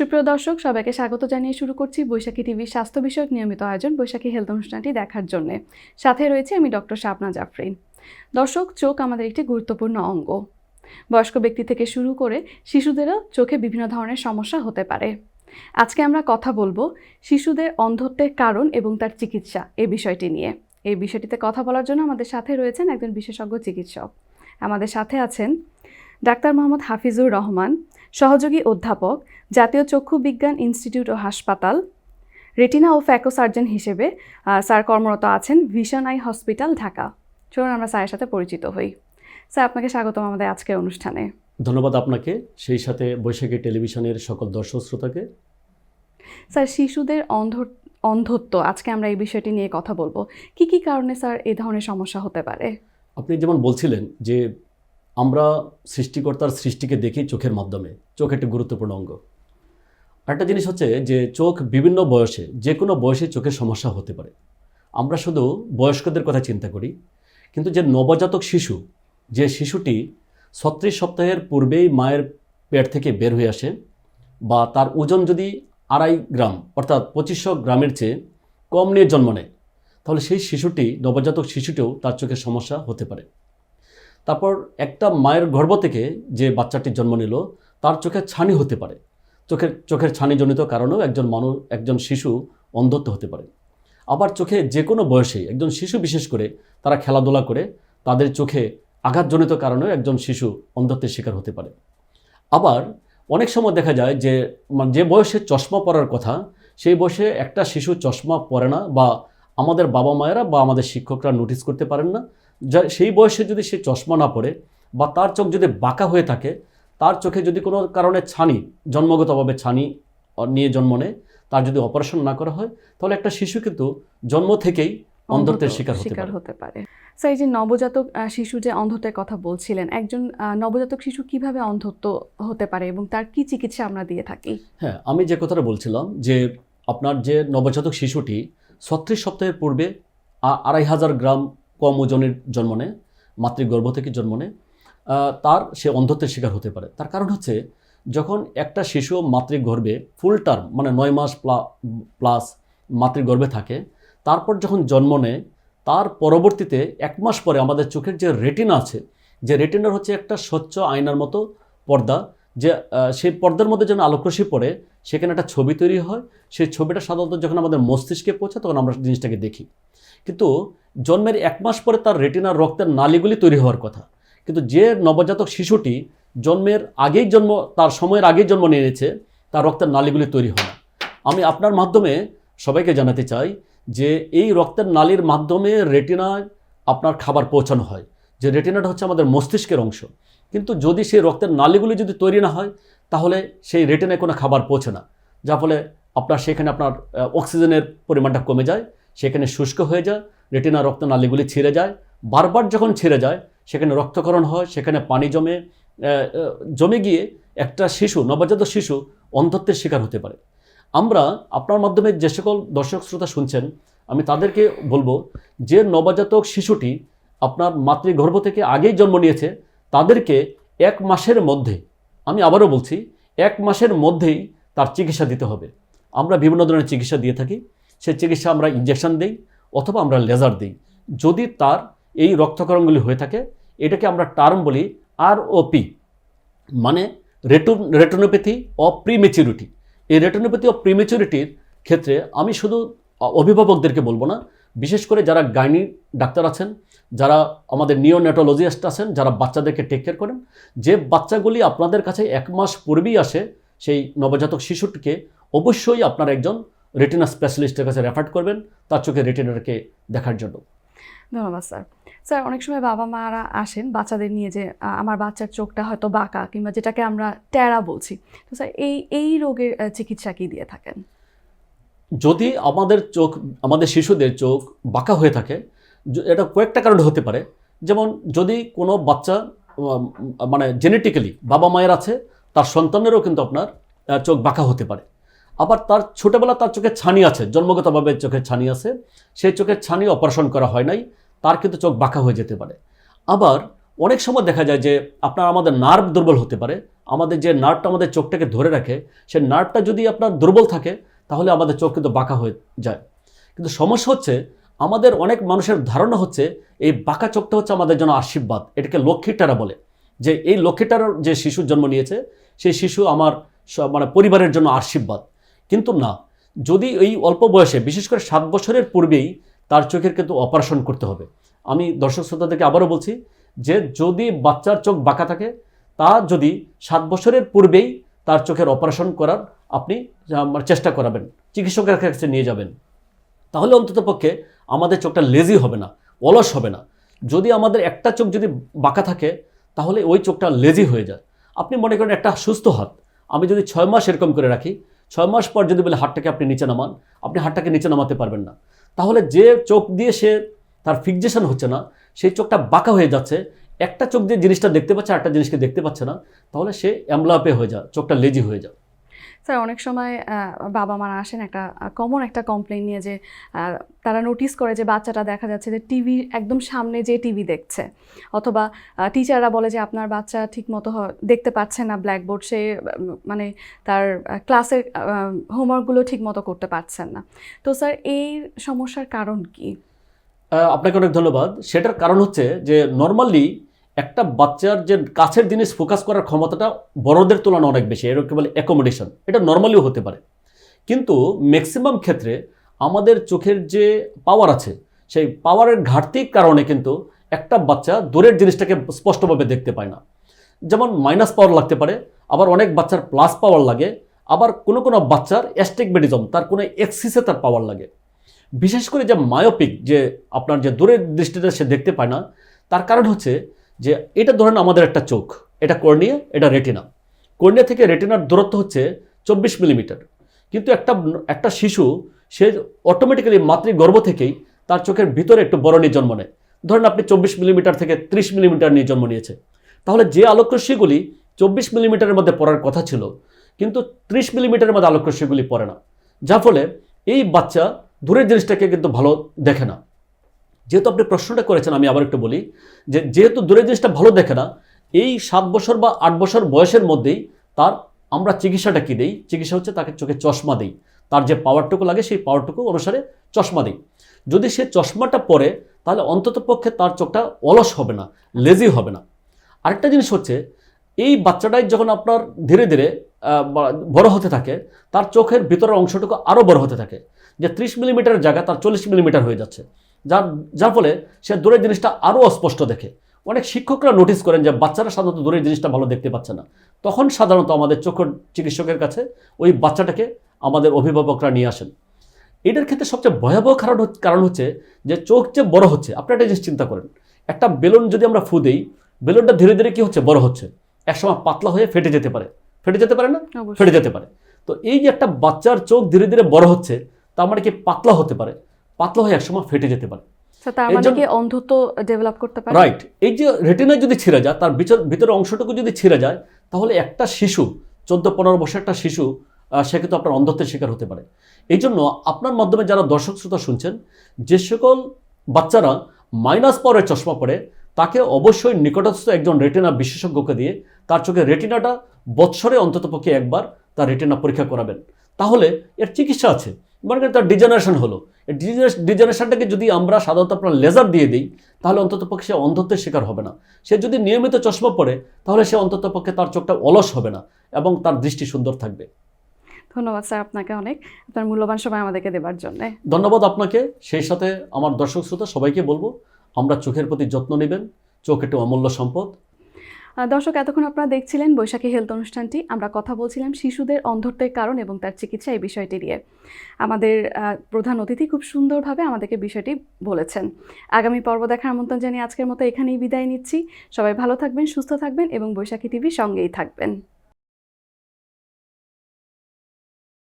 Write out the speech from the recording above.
সুপ্রিয় দর্শক, সবাইকে স্বাগত জানিয়ে শুরু করছি বৈশাখী টিভির স্বাস্থ্য বিষয়ক নিয়মিত আয়োজন, বৈশাখী হেলথ অনুষ্ঠানটি দেখার জন্য। সাথে রয়েছে আমি ডক্টর শাপনা জাফরিন। দর্শক, চোখ আমাদের একটি গুরুত্বপূর্ণ অঙ্গ। বয়স্ক ব্যক্তি থেকে শুরু করে শিশুদেরও চোখে বিভিন্ন ধরনের সমস্যা হতে পারে। আজকে আমরা কথা বলব শিশুদের অন্ধত্বের কারণ এবং তার চিকিৎসা এই বিষয়টি নিয়ে। এই বিষয়টিতে কথা বলার জন্য আমাদের সাথে রয়েছেন একজন বিশেষজ্ঞ চিকিৎসক। আমাদের সাথে আছেন ডাক্তার মোহাম্মদ হাফিজুর রহমান সহযোগী অধ্যাপক জাতীয় চক্ষু বিজ্ঞান ইনস্টিটিউট ও হাসপাতাল রেটিনা ও ফ্যাকো সার্জন হিসেবে স্যার কর্মরত আছেন ভিশন আই হসপিটাল ঢাকা। চলুন আমরা স্যারের সাথে পরিচিত হই। স্যার আপনাকে স্বাগতম আমাদের আজকের অনুষ্ঠানে। ধন্যবাদ আপনাকে সেই সাথে বৈশাখী টেলিভিশনের সকল দর্শক শ্রোতাকে। স্যার শিশুদের অন্ধ অন্ধত্ব আজকে আমরা এই বিষয়টি নিয়ে কথা বলব। কি কি কারণে স্যার এই ধরনের সমস্যা হতে পারে? আপনি যেমন বলছিলেন যে আমরা সৃষ্টিকর্তার সৃষ্টিকে দেখি চোখের মাধ্যমে। চোখ একটি গুরুত্বপূর্ণ অঙ্গ। আরেকটা জিনিস হচ্ছে যে, চোখ বিভিন্ন বয়সে, যে কোনো বয়সে চোখের সমস্যা হতে পারে। আমরা শুধু বয়স্কদের কথা চিন্তা করি, কিন্তু যে নবজাতক শিশু, যে শিশুটি ছত্রিশ সপ্তাহের পূর্বেই মায়ের পেট থেকে বের হয়ে আসে বা তার ওজন যদি আড়াই গ্রাম, অর্থাৎ পঁচিশশো গ্রামের চেয়ে কম নিয়ে জন্ম নেয়, তাহলে সেই শিশুটি, নবজাতক শিশুটিও তার চোখের সমস্যা হতে পারে। তারপর একটা মায়ের গর্ভ থেকে যে বাচ্চাটি জন্ম নিল, তার চোখের ছানি হতে পারে। চোখের চোখের ছানিজনিত কারণেও একজন মানুষ, একজন শিশু অন্ধত্ব হতে পারে। আবার চোখে যে কোনো বয়সে একজন শিশু বিশেষ করে তারা খেলাধুলা করে, তাদের চোখে আঘাতজনিত কারণেও একজন শিশু অন্ধত্বের শিকার হতে পারে। আবার অনেক সময় দেখা যায় যে মানে যে বয়সে চশমা পরার কথা, সেই বয়সে একটা শিশু চশমা পরে না বা আমাদের বাবা মায়েরা বা আমাদের শিক্ষকরা নোটিস করতে পারেন না। যা সেই বয়সে যদি সে চশমা না পড়ে বা তার চোখ যদি বাঁকা হয়ে থাকে তার চোখে যদি কোনো কারণে ছানি জন্মগতভাবে ছানি নিয়ে জন্ম নেয় তার যদি অপারেশন না করা হয় তাহলে একটা শিশু কিন্তু জন্ম থেকেই অন্ধত্বের শিকার হতে শিকার পারে। হতে পারে। স্যার এই যে নবজাতক শিশু যে অন্ধত্বের কথা বলছিলেন একজন নবজাতক শিশু কীভাবে অন্ধত্ব হতে পারে এবং তার কি চিকিৎসা আমরা দিয়ে থাকি? হ্যাঁ আমি যে কথাটা বলছিলাম যে আপনার যে নবজাতক শিশুটি ছত্রিশ সপ্তাহের পূর্বে আড়াই হাজার গ্রাম কম ওজনের জন্ম নেয়, মাতৃগর্ভ থেকে জন্ম নেয়। তার সে অন্ধত্বের শিকার হতে পারে। তার কারণ হচ্ছে, যখন একটা শিশু মাতৃগর্ভে ফুল টার্ম মানে নয় মাস প্লা- প্লাস মাতৃগর্ভে থাকে, তারপর যখন জন্ম নেয়, তার পরবর্তীতে এক মাস পরে আমাদের চোখের যে রেটিনা আছে, যে রেটিনার হচ্ছে একটা স্বচ্ছ আয়নার মতো পর্দা, যে সেই পর্দার মধ্যে যেন আলোকরশ্মি পড়ে, সেখানে একটা ছবি তৈরি হয়। সেই ছবিটা সাধারণত যখন আমাদের মস্তিষ্কে পৌঁছে তখন আমরা জিনিসটাকে দেখি। কিন্তু জন্মের এক মাস পরে তার রেটিনার রক্তের নালিগুলি তৈরি হওয়ার কথা। কিন্তু যে নবজাতক শিশুটি জন্মের আগেই জন্ম, তার সময়ের আগেই জন্ম নিয়ে নিয়েছে, তার রক্তের নালিগুলি তৈরি হয় আমি আপনার মাধ্যমে সবাইকে জানাতে চাই যে এই রক্তের নালির মাধ্যমে রেটিনায় আপনার খাবার পৌঁছানো হয়। যে রেটিনাটা হচ্ছে আমাদের মস্তিষ্কের অংশ। কিন্তু যদি সেই রক্তের নালিগুলি যদি তৈরি না হয়, তাহলে সেই রেটিনায় কোনো খাবার পৌঁছে না। যার ফলে আপনার সেখানে আপনার অক্সিজেনের পরিমাণটা কমে যায়। সেখানে শুষ্ক হয়ে যায় রেটিনা রক্ত নালীগুলি ছিঁড়ে যায়। বারবার যখন ছিঁড়ে যায়, সেখানে রক্তকরণ হয়, সেখানে পানি জমে জমে গিয়ে একটা শিশু, নবজাতক শিশু অন্ধত্বের শিকার হতে পারে। আমরা আপনার মাধ্যমে যে সকল দর্শক শ্রোতা শুনছেন, আমি তাদেরকে বলব যে নবজাতক শিশুটি আপনার মাতৃগর্ভ থেকে আগেই জন্ম নিয়েছে, তাদেরকে এক মাসের মধ্যে, আমি আবারও বলছি, এক মাসের মধ্যেই তার চিকিৎসা দিতে হবে। আমরা বিভিন্ন ধরনের চিকিৎসা দিয়ে থাকি। সেই চিকিৎসা আমরা ইঞ্জেকশন দিই অথবা আমরা লেজার দিই। যদি তার এই রক্তকরণগুলি হয়ে থাকে, এটাকে আমরা টার্ম বলি আর পি মানে রেটো রেটোনোপ্যাথি অফ প্রিমেচিউরিটি এই রেটোনোপ্যাথি অফ প্রিমেচিউরিটির ক্ষেত্রে আমি শুধু অভিভাবকদেরকে বলব না, বিশেষ করে যারা গাইনি ডাক্তার আছেন, যারা আমাদের নিওনেটোলজিস্ট আছেন, যারা বাচ্চাদেরকে টেক কেয়ার করেন, যে বাচ্চাগুলি আপনাদের কাছে এক মাস পূর্বেই আসে সেই নবজাতক শিশুটিকে, অবশ্যই আপনার একজন রেটিনা স্পেশালিস্টের কাছে রেফার করবেন তার চোখে রেটিনারকে দেখার জন্য। ধন্যবাদ স্যার। স্যার অনেক সময় বাবা মারা আসেন বাচ্চাদের নিয়ে যে আমার বাচ্চার চোখটা হয়তো বাঁকা কিংবা যেটাকে আমরা ট্যারা বলছি। তো স্যার এই এই রোগের চিকিৎসা কি দিয়ে থাকেন? যদি আমাদের চোখ আমাদের শিশুদের চোখ বাঁকা হয়ে থাকে এটা কয়েকটা কারণে হতে পারে। যেমন যদি কোনো বাচ্চা মানে জেনেটিক্যালি বাবা মায়ের আছে তার সন্তানেরও কিন্তু আপনার চোখ বাঁকা হতে পারে। আবার তার ছোটোবেলা তার চোখে ছানি আছে, জন্মগতভাবে চোখে ছানি আছে। সেই চোখের ছানি অপারেশন করা হয় নাই, তার কিন্তু চোখ বাঁকা হয়ে যেতে পারে। আবার অনেক সময় দেখা যায় যে আপনার আমাদের নার্ভ দুর্বল হতে পারে, আমাদের যে নার্ভটা আমাদের চোখটাকে ধরে রাখে সে নার্ভটা যদি আপনার দুর্বল থাকে, তাহলে আমাদের চোখ কিন্তু বাঁকা হয়ে যায়। কিন্তু সমস্যা হচ্ছে, আমাদের অনেক মানুষের ধারণা হচ্ছে, এই বাঁকা চোখটা হচ্ছে আমাদের জন্য আশীর্বাদ। এটাকে লক্ষ্মীর লক্ষ্মীটারা বলে। যে এই লক্ষ্মীটার যে শিশুর জন্ম নিয়েছে, সেই শিশু আমার মানে পরিবারের জন্য আশীর্বাদ। কিন্তু না, যদি এই অল্প বয়সে, বিশেষ করে সাত বছরের পূর্বেই তার চোখের কিন্তু অপারেশন করতে হবে। আমি দর্শক শ্রোতাদেরকে আবারও বলছি যে যদি বাচ্চার চোখ বাঁকা থাকে, তা যদি সাত বছরের পূর্বেই তার চোখের অপারেশন করার আপনি চেষ্টা করাবেন, চিকিৎসকের কাছে নিয়ে যাবেন, তাহলে অন্ততপক্ষে আমাদের চোখটা লেজি হবে না, অলস হবে না। যদি আমাদের একটা চোখ যদি বাঁকা থাকে, তাহলে ওই চোখটা লেজি হয়ে যায়। আপনি মনে করেন একটা সুস্থ হাত, আমি যদি ছয় মাস এরকম করে রাখি ছয় মাস পর যদি বলে হাটটাকে আপনি নিচে নামান, আপনি হাটটাকে নিচে নামাতে পারবেন না। তাহলে যে চোখ দিয়ে সে তার ফিক্সেশন হচ্ছে না, সেই চোখটা বাঁকা হয়ে যাচ্ছে, একটা চোখ দিয়ে জিনিসটা দেখতে পাচ্ছে আরেকটা জিনিসকে দেখতে পাচ্ছে না, তাহলে সে অ্যামলাপে হয়ে যায়, চোখটা লেজি হয়ে যায়। স্যার অনেক সময় বাবা মারা আসেন একটা কমন একটা কমপ্লেন নিয়ে যে তারা নোটিস করে যে বাচ্চাটা দেখা যাচ্ছে যে টিভি একদম সামনে যে টিভি দেখছে। অথবা টিচাররা বলে যে আপনার বাচ্চা ঠিকমতো হ- দেখতে পাচ্ছে না ব্ল্যাকবোর্ড সে মানে তার ক্লাসের হোমওয়ার্কগুলো ঠিকমতো করতে পারছেন না। তো স্যার, এই সমস্যার কারণ কি? আপনাকে অনেক ধন্যবাদ। সেটার কারণ হচ্ছে যে নর্মালি একটা বাচ্চার যে কাছের জিনিস ফোকাস করার ক্ষমতাটা বড়দের তুলনায় অনেক বেশি এরকম বলে অ্যাকোমোডেশন এটা নর্মালিও হতে পারে। কিন্তু ম্যাক্সিমাম ক্ষেত্রে আমাদের চোখের যে পাওয়ার আছে, সেই পাওয়ারের ঘাটতির কারণে কিন্তু একটা বাচ্চা দূরের জিনিসটাকে স্পষ্টভাবে দেখতে পায় না। যেমন মাইনাস পাওয়ার লাগতে পারে, আবার অনেক বাচ্চার প্লাস পাওয়ার লাগে, আবার কোনো কোনো বাচ্চার অ্যাস্টিকমেটিজম তার কোনো এক্সিসে তার পাওয়ার লাগে। বিশেষ করে যে মায়োপিক যে আপনার যে দূরের দৃষ্টিতে সে দেখতে পায় না, তার কারণ হচ্ছে যে এটা ধরেন আমাদের একটা চোখ, এটা কর্নিয়া, এটা রেটিনা। কর্নিয়া থেকে রেটিনার দূরত্ব হচ্ছে চব্বিশ মিলিমিটার। কিন্তু একটা একটা শিশু, সে অটোমেটিক্যালি মাতৃগর্ভ থেকেই তার চোখের ভিতরে একটু বড় নিয়ে জন্ম নেয় ধরেন আপনি চব্বিশ মিলিমিটার থেকে ত্রিশ মিলিমিটার নিয়ে জন্ম নিয়েছে তাহলে যে আলোকরশ্মিগুলি চব্বিশ মিলিমিটারের মধ্যে পড়ার কথা ছিল, কিন্তু ত্রিশ মিলিমিটারের মধ্যে আলোকরশ্মিগুলি পড়ে না। যার ফলে এই বাচ্চা দূরের জিনিসটাকে কিন্তু ভালো দেখে না। যেহেতু আপনি প্রশ্নটা করেছেন, আমি আবার একটু বলি যে যেহেতু দূরের জিনিসটা ভালো দেখে না, এই সাত বছর বা আট বছর বয়সের মধ্যেই তার আমরা চিকিৎসাটা কী দিই? চিকিৎসা হচ্ছে তাকে চোখে চশমা দিই। তার যে পাওয়ারটুকু লাগে, সেই পাওয়ারটুকু অনুসারে চশমা দিই। যদি সে চশমাটা পরে, তাহলে অন্ততপক্ষে তার চোখটা অলস হবে না লেজি হবে না। আরেকটা জিনিস হচ্ছে, এই বাচ্চাটাই যখন আপনার ধীরে ধীরে বড় হতে থাকে, তার চোখের ভিতরের অংশটুকু আরও বড় হতে থাকে। যে ত্রিশ মিলিমিটারের জায়গা, তার চল্লিশ মিলিমিটার হয়ে যাচ্ছে। যার যার ফলে সে দূরের জিনিসটা আরও অস্পষ্ট দেখে। অনেক শিক্ষকরা নোটিস করেন যে বাচ্চারা সাধারণত দূরের জিনিসটা ভালো দেখতে পাচ্ছে না। তখন সাধারণত আমাদের চোখের চিকিৎসকের কাছে ওই বাচ্চাটাকে আমাদের অভিভাবকরা নিয়ে আসেন। এটার ক্ষেত্রে সবচেয়ে ভয়াবহ কারণ কারণ হচ্ছে যে চোখ যে বড় হচ্ছে আপনি একটা জিনিস চিন্তা করেন একটা বেলুন যদি আমরা ফু দিই বেলুনটা ধীরে ধীরে কী হচ্ছে? বড় হচ্ছে। একসময় পাতলা হয়ে ফেটে যেতে পারে। ফেটে যেতে পারে না? ফেটে যেতে পারে। তো এই যে একটা বাচ্চার চোখ ধীরে ধীরে বড় হচ্ছে তার মানে কি পাতলা হতে পারে? পাতলা হয়ে একসময় ফেটে যেতে পারে। তার মানে কি অন্ধত্ব ডেভেলপ করতে পারে? রাইট এই যে রেটিনায় যদি ছিঁড়ে যায় তার ভিতর ভিতরের অংশটুকু যদি ছিঁড়ে যায় তাহলে একটা শিশু চোদ্দ পনেরো বছর একটা শিশু সে কিন্তু আপনার অন্ধত্বের শিকার হতে পারে। এই জন্য আপনার মাধ্যমে যারা দর্শক শ্রোতা শুনছেন যে সকল বাচ্চারা মাইনাস পাওয়ারের চশমা পড়ে তাকে অবশ্যই নিকটস্থ একজন রেটিনা বিশেষজ্ঞকে দিয়ে তার চোখে রেটিনাটা বৎসরে অন্ততপক্ষে একবার তার রেটিনা পরীক্ষা করাবেন। তাহলে এর চিকিৎসা আছে। মনে করেন তার ডিজেনারেশন হলো। ডিজেনারেশনটাকে যদি আমরা সাধারণত আপনার লেজার দিয়ে দিই তাহলে অন্ততপক্ষে সে অন্ধত্বের শিকার হবে না। সে যদি নিয়মিত চশমা পরে তাহলে সে অন্ততপক্ষে তার চোখটা অলস হবে না এবং তার দৃষ্টি সুন্দর থাকবে। ধন্যবাদ স্যার আপনাকে অনেক আপনার মূল্যবান সময় আমাদেরকে দেবার জন্য। ধন্যবাদ আপনাকে। সেই সাথে আমার দর্শক শ্রোতা সবাইকে বলব আমরা চোখের প্রতি যত্ন নেবেন চোখ একটু অমূল্য সম্পদ। দর্শক, এতক্ষণ আপনারা দেখছিলেন বৈশাখী হেলথ অনুষ্ঠানটি। আমরা কথা বলছিলাম শিশুদের অন্ধত্বের কারণ এবং তার চিকিৎসা এই বিষয়টি নিয়ে। আমাদের প্রধান অতিথি খুব সুন্দরভাবে আমাদেরকে বিষয়টি বলেছেন। আগামী পর্ব দেখার আমন্ত্রণ জানিয়ে আজকের মতো এখানেই বিদায় নিচ্ছি। সবাই ভালো থাকবেন, সুস্থ থাকবেন এবং বৈশাখী টিভির সঙ্গেই থাকবেন।